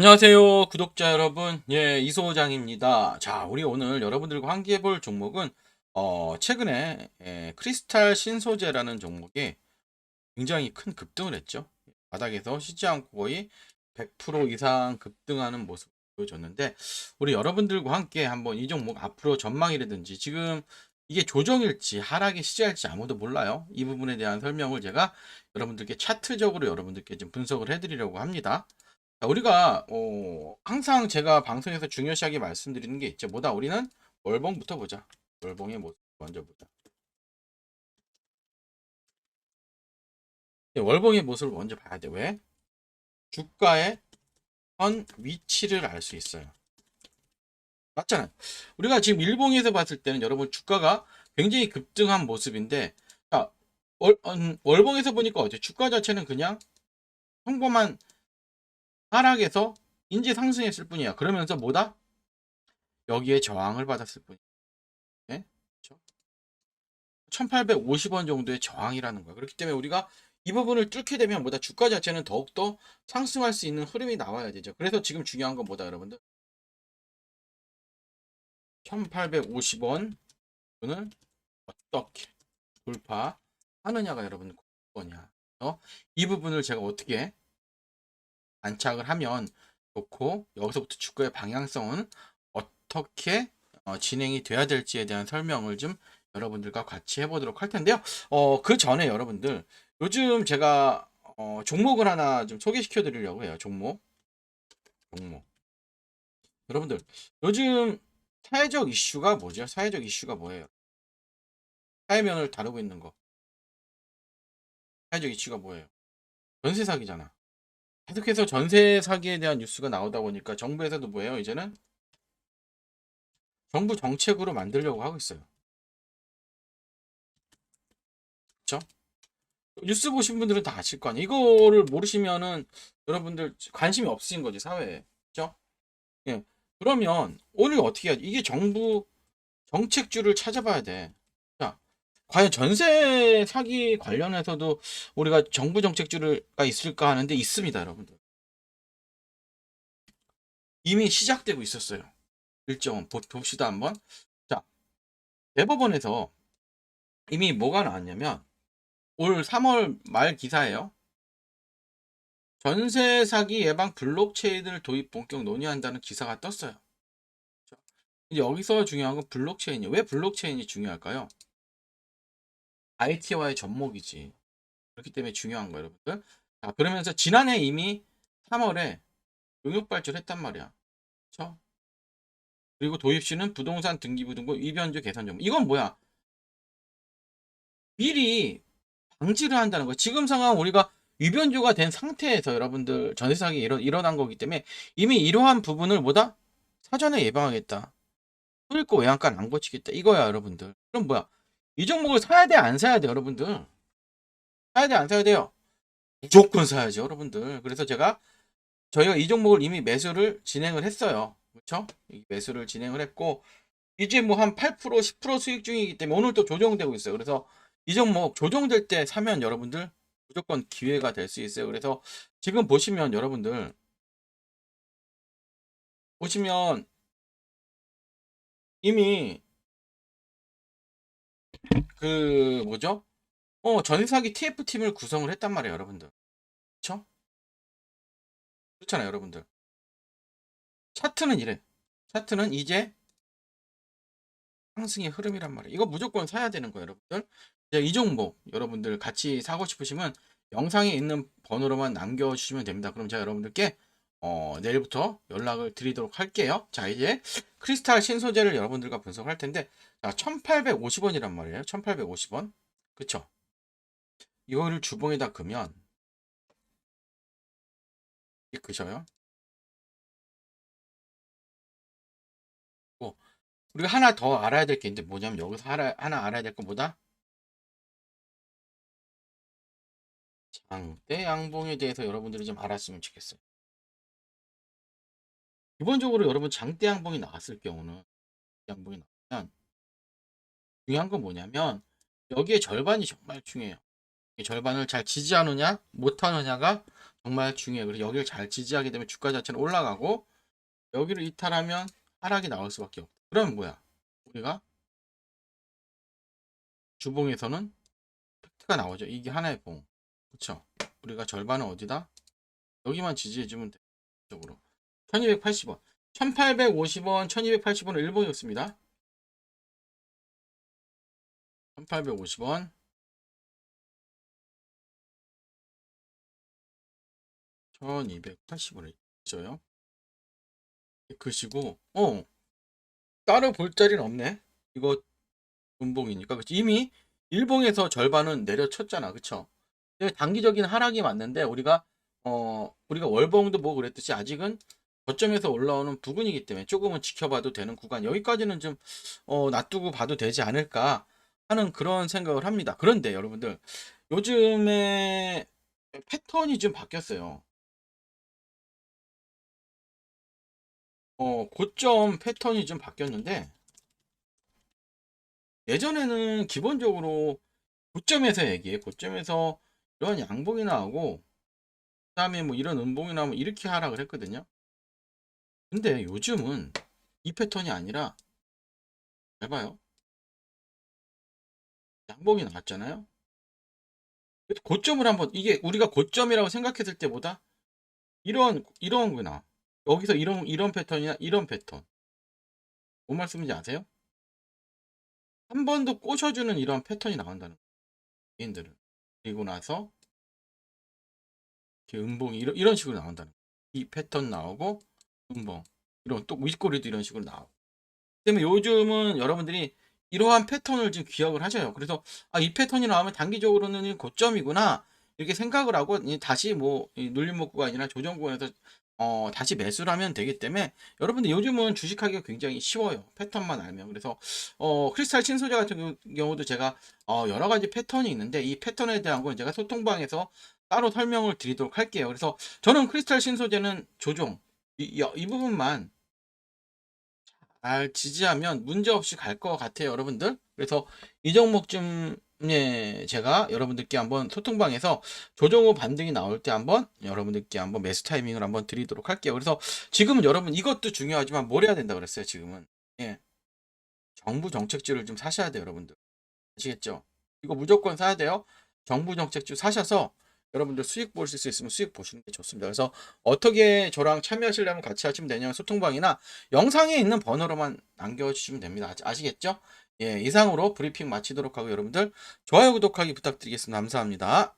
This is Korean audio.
안녕하세요, 구독자 여러분. 예, 이소장입니다. 자, 우리 오늘 여러분들과 함께 볼 종목은, 어, 최근에, 예, 크리스탈 신소재라는 종목이 굉장히 큰 급등을 했죠. 바닥에서 쉬지 않고 거의 100% 이상 급등하는 모습을 보여줬는데, 우리 여러분들과 함께 한번 이 종목 앞으로 전망이라든지 지금 이게 조정일지 하락의 시작일지 아무도 몰라요. 이 부분에 대한 설명을 제가 여러분들께 차트적으로 여러분들께 좀 분석을 해드리려고 합니다. 자, 우리가 어, 항상 제가 방송에서 중요시하게 말씀드리는 게 있죠. 뭐다 우리는 월봉부터 보자. 월봉의 모습 먼저 보자. 네, 월봉의 모습을 먼저 봐야 돼. 왜? 주가의 현 위치를 알 수 있어요. 맞잖아요. 우리가 지금 일봉에서 봤을 때는 여러분 주가가 굉장히 급등한 모습인데 자, 월, 음, 월봉에서 보니까 어때? 주가 자체는 그냥 평범한 하락에서 인지 상승했을 뿐이야. 그러면서 뭐다? 여기에 저항을 받았을 뿐이야. 네? 그렇죠? 1850원 정도의 저항이라는 거야. 그렇기 때문에 우리가 이 부분을 뚫게 되면 뭐다? 주가 자체는 더욱더 상승할 수 있는 흐름이 나와야 되죠. 그래서 지금 중요한 건 뭐다, 여러분들? 1850원 을 어떻게 돌파하느냐가 여러분 거냐. 어? 이 부분을 제가 어떻게 안착을 하면 좋고 여기서부터 주가의 방향성은 어떻게 어, 진행이 돼야 될지에 대한 설명을 좀 여러분들과 같이 해보도록 할 텐데요. 어, 그 전에 여러분들 요즘 제가 어, 종목을 하나 좀 소개시켜 드리려고 해요. 종목. 종목. 여러분들 요즘 사회적 이슈가 뭐죠? 사회적 이슈가 뭐예요? 사회면을 다루고 있는 거. 사회적 이슈가 뭐예요? 전세 사기잖아. 계속해서 전세 사기에 대한 뉴스가 나오다 보니까 정부에서도 뭐예요? 이제는 정부 정책으로 만들려고 하고 있어요. 그렇죠? 뉴스 보신 분들은 다 아실 거 아니에요. 이거를 모르시면은 여러분들 관심이 없으신 거지 사회에. 그렇죠? 예. 그러면 오늘 어떻게 해야지? 이게 정부 정책주를 찾아봐야 돼. 자, 과연 전세 사기 관련해서도 우리가 정부 정책주가 있을까 하는데 있습니다, 여러분들. 이미 시작되고 있었어요. 일정은 보- 봅시다 한번. 자, 대법원에서 이미 뭐가 나왔냐면 올 3월 말 기사예요. 전세 사기 예방 블록체인을 도입 본격 논의한다는 기사가 떴어요. 여기서 중요한 건 블록체인이 왜 블록체인이 중요할까요? IT와의 접목이지. 그렇기 때문에 중요한 거예요, 여러분들. 자, 그러면서 지난해 이미 3월에 용역 발주했단 말이야. 그렇죠? 그리고 도입 시는 부동산 등기부등본 위변조 개선 점. 이건 뭐야? 미리 방지를 한다는 거야. 지금 상황 우리가 위변조가 된 상태에서 여러분들 전세 사기 일어, 일어난 거기 때문에 이미 이러한 부분을 뭐다? 사전에 예방하겠다. 소일고 외양간 안 고치겠다. 이거야, 여러분들. 그럼 뭐야? 이 종목을 사야 돼, 안 사야 돼, 여러분들? 사야 돼, 안 사야 돼요? 무조건 사야죠, 여러분들. 그래서 제가 저희가 이 종목을 이미 매수를 진행을 했어요. 이 매수를 진행을 했고 이제 뭐 한 8% 10% 수익 중이기 때문에 오늘 또 조정되고 있어요. 그래서 이 종목 조정될 때 사면 여러분들 무조건 기회가 될 수 있어요. 그래서 지금 보시면 여러분들 보시면 이미 그 뭐죠? 어 전사기 TF 팀을 구성을 했단 말이에요, 여러분들. 그렇죠? 그렇잖아요, 여러분들. 차트는 이래. 차트는 이제 상승의 흐름이란 말이에요. 이거 무조건 사야 되는 거예요, 여러분들. 이제 이 종목 여러분들 같이 사고 싶으시면 영상에 있는 번호로만 남겨주시면 됩니다. 그럼 제가 여러분들께 어, 내일부터 연락을 드리도록 할게요. 자, 이제 크리스탈 신소재를 여러분들과 분석할 텐데, 자, 1850원이란 말이에요. 1850원. 그쵸? 이거를 주봉에다 그면, 그셔요? 뭐, 우리가 하나 더 알아야 될 게 있는데 뭐냐면 여기서 하나, 하나 알아야 될건 뭐다? 장대 양봉에 대해서 여러분들이 좀 알았으면 좋겠어요. 기본적으로 여러분 장대 양봉이 나왔을 경우는 양봉이 나오면 중요한 건 뭐냐면 여기에 절반이 정말 중요해요. 이 절반을 잘 지지하느냐 못하느냐가 정말 중요해요. 그래서 여기를 잘 지지하게 되면 주가 자체는 올라가고 여기를 이탈하면 하락이 나올 수밖에 없다. 그러면 뭐야? 우리가 주봉에서는 팩트가 나오죠. 이게 하나의 봉. 그쵸? 우리가 절반은 어디다? 여기만 지지해주면 돼. 쪽으로. 1280원. 1850원, 1280원은 일봉이었습니다. 1850원. 1280원을 있어요. 그시고, 어, 따로 볼 자리는 없네. 이거 음봉이니까. 그치? 이미 일봉에서 절반은 내려쳤잖아. 그쵸? 근데 단기적인 하락이 맞는데, 우리가, 어, 우리가 월봉도 뭐 그랬듯이 아직은 저점에서 올라오는 부근이기 때문에 조금은 지켜봐도 되는 구간. 여기까지는 좀, 어, 놔두고 봐도 되지 않을까 하는 그런 생각을 합니다. 그런데 여러분들, 요즘에 패턴이 좀 바뀌었어요. 어, 고점 패턴이 좀 바뀌었는데, 예전에는 기본적으로 고점에서 얘기해. 고점에서 이런 양봉이 나오고, 그 다음에 뭐 이런 음봉이 나오면 이렇게 하락을 했거든요. 근데 요즘은 이 패턴이 아니라, 잘 봐요. 양봉이 나왔잖아요. 고점을 한번, 이게 우리가 고점이라고 생각했을 때보다 이런, 이런 거나, 여기서 이런, 이런 패턴이나 이런 패턴. 뭔 말씀인지 아세요? 한 번 더 꼬셔주는 이런 패턴이 나온다는 거예요. 개인들은. 그리고 나서, 이렇게 음봉이 이런, 이런 식으로 나온다는 거예요. 이 패턴 나오고, 음봉. 이런, 또 윗꼬리도 이런 식으로 나오고. 때문에 요즘은 여러분들이 이러한 패턴을 지금 기억을 하셔요. 그래서, 아, 이 패턴이 나오면 단기적으로는 고점이구나. 이렇게 생각을 하고, 이 다시 뭐, 이 눌림목구가 아니라 조정구에서 어, 다시 매수를 하면 되기 때문에 여러분들 요즘은 주식하기가 굉장히 쉬워요. 패턴만 알면. 그래서 어, 크리스탈 신소재 같은 경우- 경우도 제가 어, 여러 가지 패턴이 있는데 이 패턴에 대한 건 제가 소통방에서 따로 설명을 드리도록 할게요. 그래서 저는 크리스탈 신소재는 조종 이, 이, 이 부분만 잘 지지하면 문제 없이 갈 것 같아요, 여러분들. 그래서 이 종목 좀 예, 제가 여러분들께 한번 소통방에서 조정 후 반등이 나올 때 한번 여러분들께 한번 매수 타이밍을 한번 드리도록 할게요. 그래서 지금은 여러분 이것도 중요하지만 뭘 해야 된다 그랬어요, 지금은. 예. 정부 정책주를 좀 사셔야 돼요, 여러분들. 아시겠죠? 이거 무조건 사야 돼요. 정부 정책주 사셔서 여러분들 수익 보실 수 있으면 수익 보시는 게 좋습니다. 그래서 어떻게 저랑 참여하시려면 같이 하시면 되냐 소통방이나 영상에 있는 번호로만 남겨주시면 됩니다. 아시- 아시겠죠? 예, 이상으로 브리핑 마치도록 하고 여러분들 좋아요, 구독하기 부탁드리겠습니다. 감사합니다.